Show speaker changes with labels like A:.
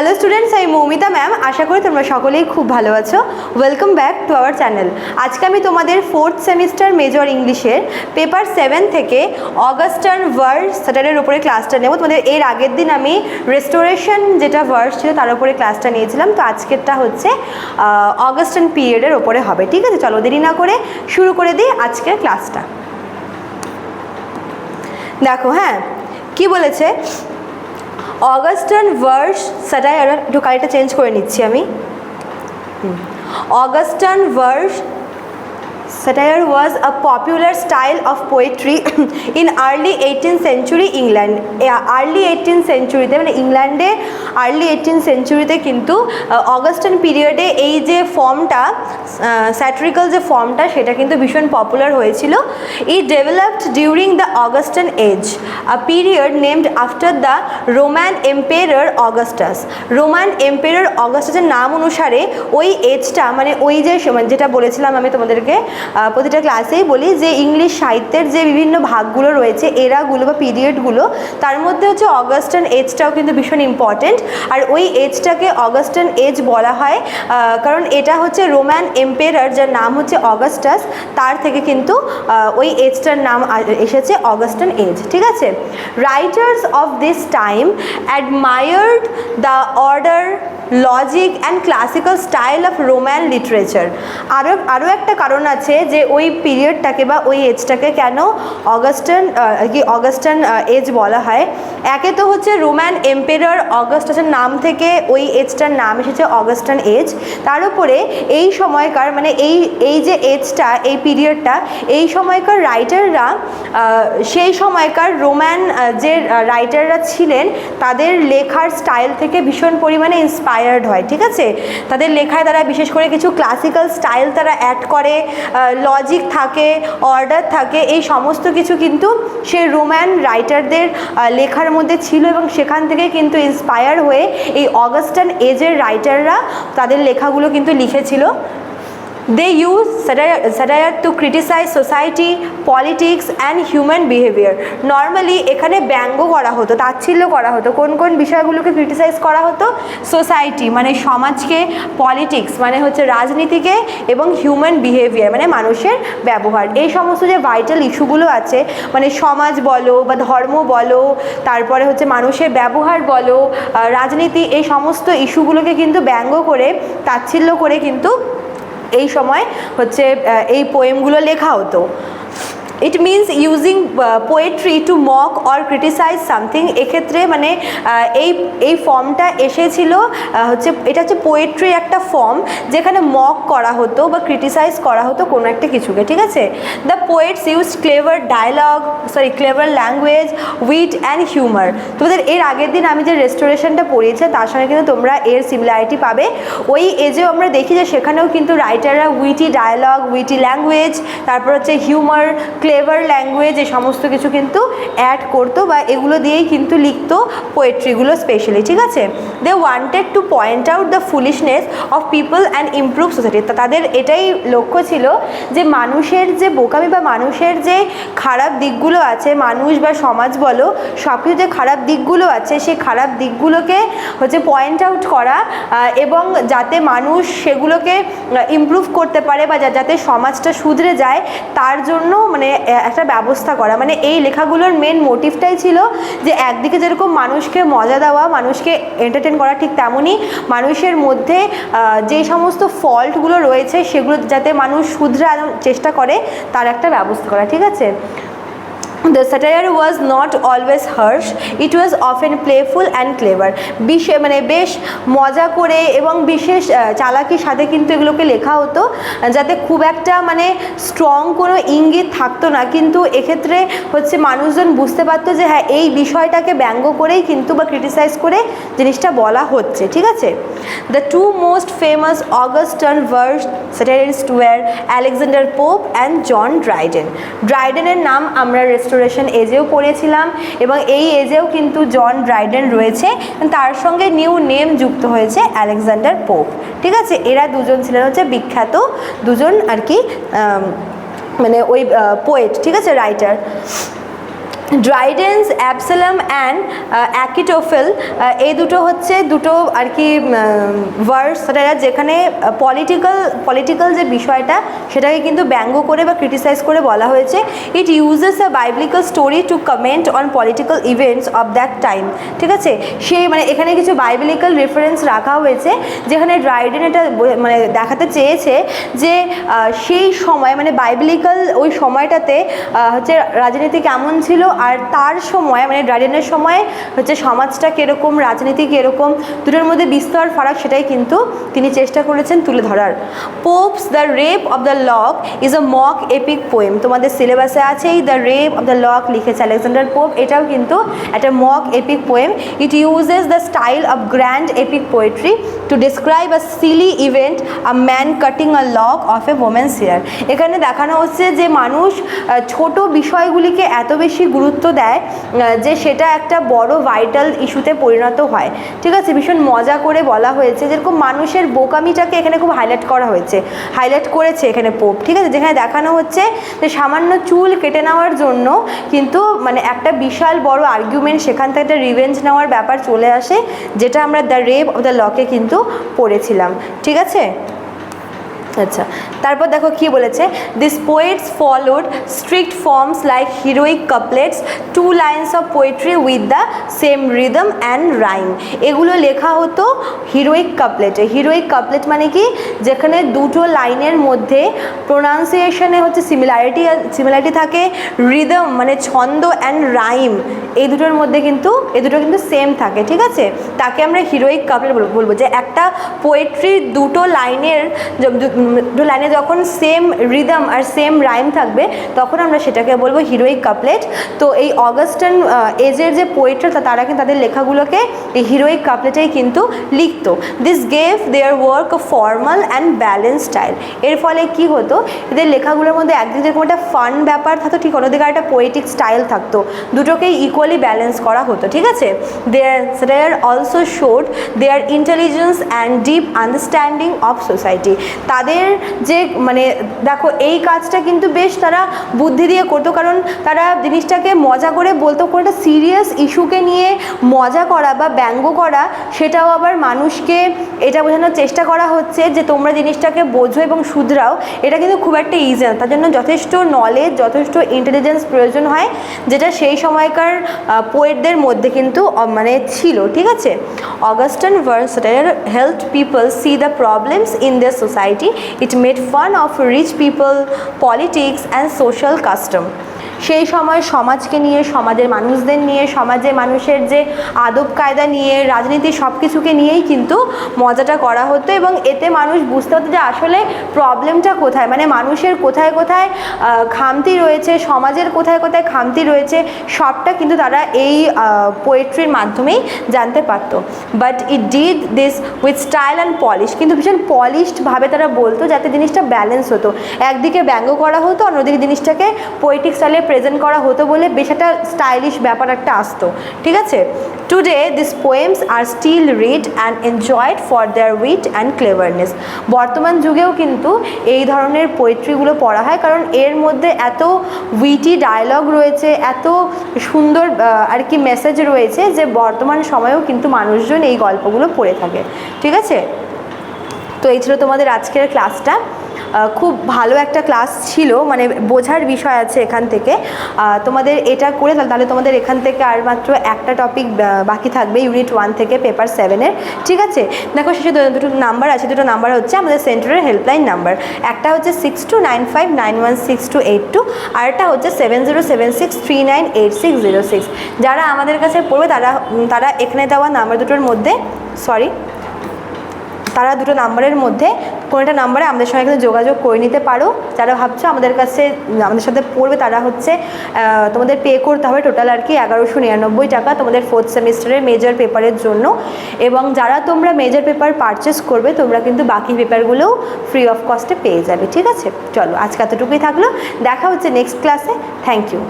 A: Hello students আমি Moumita ma'am আশা করি তোমরা সকলেই খুব ভালো আছো। Welcome back to our channel আজকে আমি তোমাদের ফোর্থ সেমিস্টার মেজর ইংলিশের পেপার সেভেন থেকে অগাস্টান ভার্স স্যাটারের উপরে ক্লাসটা নেব। তোমাদের এর আগের দিন আমি রেস্টোরেশন যেটা ভার্স ছিল তার উপরে ক্লাসটা নিয়েছিলাম। তো আজকেরটা হচ্ছে অগাস্টান পিরিয়ডের ওপরে হবে। ঠিক আছে? চলো দেরি না করে শুরু করে দিই আজকের ক্লাসটা দেখো হ্যাঁ? কি বলেছে? অগাস্টান ভার্স সেটাই একটু কালিটা চেঞ্জ করে নিচ্ছি আমি। Augustan verse Satire was a popular style of poetry in early 18th century England. Early eighteen সেঞ্চুরিতে মানে ইংল্যান্ডে আর্লি এইটিন সেঞ্চুরিতে কিন্তু অগাস্টান পিরিয়ডে এই যে ফর্মটা স্যাটরিক্যাল যে ফর্মটা সেটা কিন্তু ভীষণ পপুলার হয়েছিল it developed during the Augustan age a period named after the Roman empire Augustus Roman empire অগাস্টাসের নাম অনুসারে ওই এজটা মানে ওই যে সময় যেটা বলেছিলাম আমি তোমাদেরকে প্রতিটা ক্লাসেই বলি যে ইংলিশ সাহিত্যের যে বিভিন্ন ভাগগুলো রয়েছে, এরাগুলো বা পিরিয়ডগুলো তার মধ্যে হচ্ছে অগাস্টান এজটাও কিন্তু ভীষণ ইম্পর্টেন্ট আর ওই এজটাকে অগাস্টান এজ বলা হয় কারণ এটা হচ্ছে রোম্যান এম্পেয়ার যার নাম হচ্ছে অগাস্টাস তার থেকে কিন্তু ওই এজটার নাম এসেছে অগাস্টান এজ ঠিক আছে? Writers of this time admired the order logic and classical style of Roman literature আরও আরও একটা কারণ আছে যে ওই পিরিয়ডটাকে বা ওই এজটাকে কেন অগাস্টান কি অগাস্টান এজ বলা হয়? একে তো হচ্ছে রোম্যান এম্পেরার অগাস্টাসের নাম থেকে ওই এজটার নাম এসেছে অগাস্টান এজ তার উপরে এই সময়কার মানে এই এই যে এজটা এই পিরিয়ডটা এই সময়কার রাইটাররা সেই সময়কার রোম্যান যে রাইটাররা ছিলেন, তাদের লেখার স্টাইল থেকে ভীষণ পরিমাণে ইন্সপায়ার্ড হয়, ঠিক আছে? তাদের লেখায় তারা বিশেষ করে কিছু ক্লাসিক্যাল স্টাইল তারা অ্যাড করে লজিক থাকে অর্ডার থাকে, এই সমস্ত কিছু কিন্তু সে রোম্যান রাইটারদের লেখার মধ্যে ছিল এবং সেখান থেকে কিন্তু ইন্সপায়ার হয়ে এই অগাস্টান এজের রাইটাররা তাদের লেখাগুলো কিন্তু লিখেছিল। They use satire to criticise society politics and human behaviour normally এখানে ব্যঙ্গ করা হতো, তাচ্ছিল্য করা হতো, কোন কোন বিষয়গুলোকে ক্রিটিসাইজ করা হতো? সোসাইটি মানে সমাজকে পলিটিক্স মানে হচ্ছে রাজনীতিকে এবং হিউম্যান বিহেভিয়ার মানে মানুষের ব্যবহার। এই সমস্ত যে ভাইটাল ইস্যুগুলো আছে মানে সমাজ বলো বা ধর্ম বলো, তারপরে হচ্ছে মানুষের ব্যবহার বলো রাজনীতি, এই সমস্ত ইস্যুগুলোকে কিন্তু ব্যঙ্গ করে, তাচ্ছিল্য করে কিন্তু এই সময় হচ্ছে এই পোয়েমগুলো লেখা হতো। It means using poetry to mock or criticise something এক্ষেত্রে মানে এই এই ফর্মটা এসেছিল হচ্ছে, এটা হচ্ছে পোয়েট্রি একটা ফর্ম যেখানে মক করা হতো বা ক্রিটিসাইজ করা হতো কোনো একটা কিছুকে, ঠিক আছে? The poets use clever dialogue sorry clever language wit and humour তোমাদের এর আগের দিন আমি যে রেস্টোরেশনটা পড়িয়েছি, তার সঙ্গে কিন্তু তোমরা এর সিমিলারিটি পাবে। ওই এজেও আমরা দেখি যে সেখানেও কিন্তু রাইটাররা উইটি ডায়ালগ উইটি ল্যাঙ্গুয়েজ তারপর হচ্ছে হিউমার ক্লেভার ল্যাঙ্গুয়েজ এই সমস্ত কিছু কিন্তু অ্যাড করতো বা এগুলো দিয়েই কিন্তু লিখতো পোয়েট্রিগুলো স্পেশালি ঠিক আছে? They wanted to point out the foolishness of people and improve society তাদের এটাই লক্ষ্য ছিল যে মানুষের যে বোকামি বা মানুষের যে খারাপ দিকগুলো আছে, মানুষ বা সমাজ বলো সব কিছু যে খারাপ দিকগুলো আছে, সেই খারাপ দিকগুলোকে হচ্ছে পয়েন্ট আউট করা এবং যাতে মানুষ সেগুলোকে ইমপ্রুভ করতে পারে বা যাতে সমাজটা শুধরে যায়, তার জন্য মানে একটা ব্যবস্থা করা। মানে এই লেখাগুলোর মেন মোটিভটাই ছিল যে একদিকে যেরকম মানুষকে মজা দেওয়া, মানুষকে এন্টারটেন করা, ঠিক তেমনই মানুষের মধ্যে যে সমস্ত ফল্টগুলো রয়েছে, সেগুলো যাতে মানুষ শুধরানোর চেষ্টা করে, তার একটা ব্যবস্থা করা, ঠিক আছে? The satire was not always harsh it was often playful and clever বিশে মানে বেশ মজা করে এবং বিশেষ চালাকির সাথে কিন্তু এগুলোকে লেখা হতো, যাতে খুব একটা মানে স্ট্রং কোনো ইঙ্গিত থাকতো না। কিন্তু এক্ষেত্রে হচ্ছে মানুষজন বুঝতে পারতো যে হ্যাঁ এই বিষয়টাকে ব্যঙ্গ করেই কিন্তু বা ক্রিটিসাইজ করে জিনিসটা বলা হচ্ছে, ঠিক আছে? The two most famous Augustan verse satirist were Alexander Pope and John Dryden ড্রাইডেনের নাম আমরা রেস্টোরেশন এজেও পড়েছিলাম এবং এই এজেও কিন্তু জন ড্রাইডেন রয়েছে। তার সঙ্গে নিউ নেম যুক্ত হয়েছে আলেকজান্ডার পোপ। ঠিক আছে? এরা দুজন ছিলেন হচ্ছে বিখ্যাত দুজন আর কি মানে ওই পোয়েট ঠিক আছে? রাইটার ড্রাইডেন্স অ্যাবসালাম অ্যান্ড অ্যাকিটোফেল এই দুটো হচ্ছে দুটো আর কি ভার্স যেখানে পলিটিক্যাল পলিটিক্যাল যে বিষয়টা, সেটাকে কিন্তু ব্যঙ্গ করে বা ক্রিটিসাইজ করে বলা হয়েছে। It uses a biblical story to comment on political events of that time ঠিক আছে? সেই মানে এখানে কিছু বাইবলিক্যাল রেফারেন্স রাখা হয়েছে, যেখানে ড্রাইডেন এটা মানে দেখাতে চেয়েছে যে সেই সময় মানে বাইবলিক্যাল ওই সময়টাতে হচ্ছে রাজনীতি কেমন ছিল আর তার সময় মানে ড্রাইডেনের সময় হচ্ছে সমাজটা কীরকম, রাজনীতি কীরকম, দুটোর মধ্যে বিস্তর ফারাক সেটাই কিন্তু তিনি চেষ্টা করেছেন তুলে ধরার। Pope's the rape of the lock is a mock epic poem তোমাদের সিলেবাসে আছেই the rape of the lock লিখেছে আলেকজান্ডার পোপ এটাও কিন্তু একটা mock epic poem it uses the style of grand epic poetry to describe a silly event a man cutting a lock of a women's hair এখানে দেখানো হচ্ছে যে মানুষ ছোট বিষয়গুলিকে এত বেশি গুরুত্ব দেয় যে সেটা একটা বড় ভাইটাল ইস্যুতে পরিণত হয়। ঠিক আছে? ভীষণ মজা করে বলা হয়েছে যেরকম মানুষের বোকামিটাকে এখানে খুব হাইলাইট করা হয়েছে। হাইলাইট করেছে এখানে পোপ ঠিক আছে? যেখানে দেখানো হচ্ছে যে সামান্য চুল কেটে নেওয়ার জন্য কিন্তু মানে একটা বিশাল বড় আর্গুমেন্ট সেখান থেকে একটা রিভেঞ্জ নেওয়ার ব্যাপার চলে আসে, যেটা আমরা দ্য রেপ অফ দ্য লকে কিন্তু পড়েছিলাম। ঠিক আছে? আচ্ছা তারপর দেখো কি বলেছে? This poets followed strict forms like heroic couplets two lines of poetry with the same rhythm and rhyme এগুলো লেখা হতো হিরোইক কাপলেটে হিরোইক কাপলেট মানে কি? যেখানে দুটো লাইনের মধ্যে প্রোনাউন্সিয়েশনে হচ্ছে সিমিলারিটি সিমিলারিটি থাকে রিদম মানে ছন্দ অ্যান্ড রাইম এই দুটোর মধ্যে কিন্তু, এই দুটো কিন্তু সেম থাকে, ঠিক আছে? তাকে আমরা হিরোইক কাপলেট বলব। যে একটা পোয়েট্রির দুটো লাইনের দুটো লাইনে যখন সেম রিদম আর সেম রাইম থাকবে, তখন আমরা সেটাকে বলব হিরোইক কাপলেট তো এই অগাস্টান এজের যে পোয়েটরা তারা কিন্তু তাদের লেখাগুলোকে এই হিরোইক কাপলেটেই কিন্তু লিখতো। This gave their work formal and balance style এর ফলে কি হতো? এদের লেখাগুলোর মধ্যে একদিকে যেরকম একটা ফান ব্যাপার থাকতো, ঠিক অন্যদিকে একটা পোয়েটিক স্টাইল থাকতো। দুটোকেই ইকুয়ালি ব্যালেন্স করা হতো, ঠিক আছে? They're they're also showed their intelligence and deep understanding of society তাদের যে মানে দেখো, এই কাজটা কিন্তু বেশ তারা বুদ্ধি দিয়ে করতো। কারণ তারা জিনিসটাকে মজা করে বলতো, কোনো একটা সিরিয়াস ইস্যুকে নিয়ে মজা করা বা ব্যঙ্গ করা, সেটাও আবার মানুষকে এটা বোঝানোর চেষ্টা করা হচ্ছে যে, তোমরা জিনিসটাকে বোঝো এবং শুধরাও। এটা কিন্তু খুব একটা ইজি না। তার জন্য যথেষ্ট নলেজ যথেষ্ট ইন্টেলিজেন্স প্রয়োজন হয়, যেটা সেই সময়কার পোয়েটদের মধ্যে কিন্তু মানে ছিল। ঠিক আছে? Augustan ভার্সটার help people see the problems in the society It made fun of rich people, politics and social custom. সেই সময় সমাজকে নিয়ে, সমাজের মানুষদের নিয়ে সমাজে মানুষের যে আদব কায়দা নিয়ে, রাজনীতি সব কিছুকে নিয়েই কিন্তু মজাটা করা হতো এবং এতে মানুষ বুঝতে হতো যে আসলে প্রবলেমটা কোথায়? মানে মানুষের কোথায় কোথায় খামতি রয়েছে, সমাজের কোথায় কোথায় খামতি রয়েছে, সবটা কিন্তু তারা এই পোয়েট্রির মাধ্যমেই জানতে পারতো। But it did this with style and polish কিন্তু ভীষণ পলিশডভাবে তারা বলতো যাতে জিনিসটা ব্যালেন্স হতো। একদিকে ব্যঙ্গ করা হতো, অন্যদিকে জিনিসটাকে পোয়েটিক স্টাইলে প্রেজেন্ট করা হতো বলে বেশ একটা স্টাইলিশ ব্যাপার একটা আসতো, ঠিক আছে? Today this poems are still read and enjoyed for their wit and cleverness বর্তমান যুগেও কিন্তু এই ধরনের পোয়েট্রিগুলো পড়া হয়, কারণ এর মধ্যে এত উইটি ডায়লগ রয়েছে, এত সুন্দর আর কি মেসেজ রয়েছে যে বর্তমান সময়েও কিন্তু মানুষজন এই গল্পগুলো পড়ে থাকে, ঠিক আছে? তো এই ছিল তোমাদের আজকের ক্লাসটা খুব ভালো একটা ক্লাস ছিল মানে বোঝার বিষয় আছে এখান থেকে। তোমাদের এটা করে তাহলে তোমাদের এখান থেকে আর মাত্র একটা টপিক বাকি থাকবে ইউনিট ওয়ান থেকে পেপার সেভেনের ঠিক আছে? দেখো, শেষে দুটো নাম্বার আছে, দুটো নাম্বার হচ্ছে আমাদের সেন্টারের হেল্পলাইন নাম্বার একটা হচ্ছে six two nine five nine one six two eight two আর একটা হচ্ছে seven zero seven six three nine eight six zero six যারা আমাদের কাছে পড়বে, তারা তারা এখানে দেওয়া নাম্বার দুটোর মধ্যে সরি তারা দুটো নাম্বারের মধ্যে কোনো একটা নাম্বারে আমাদের সঙ্গে কিন্তু যোগাযোগ করে নিতে পারো। যারা ভাবছ আমাদের কাছে, আমাদের সাথে পড়বে তারা হচ্ছে তোমাদের পে করতে হবে টোটাল আর কি এগারোশো নিরানব্বই টাকা তোমাদের ফোর্থ সেমিস্টারের মেজর পেপারের জন্য। এবং যারা তোমরা মেজর পেপার পারচেস করবে, তোমরা কিন্তু বাকি পেপারগুলোও ফ্রি অফ কস্টে পেয়ে যাবে, ঠিক আছে? চলো, আজকে এতটুকুই থাকল। দেখা হচ্ছে নেক্সট ক্লাসে থ্যাংক ইউ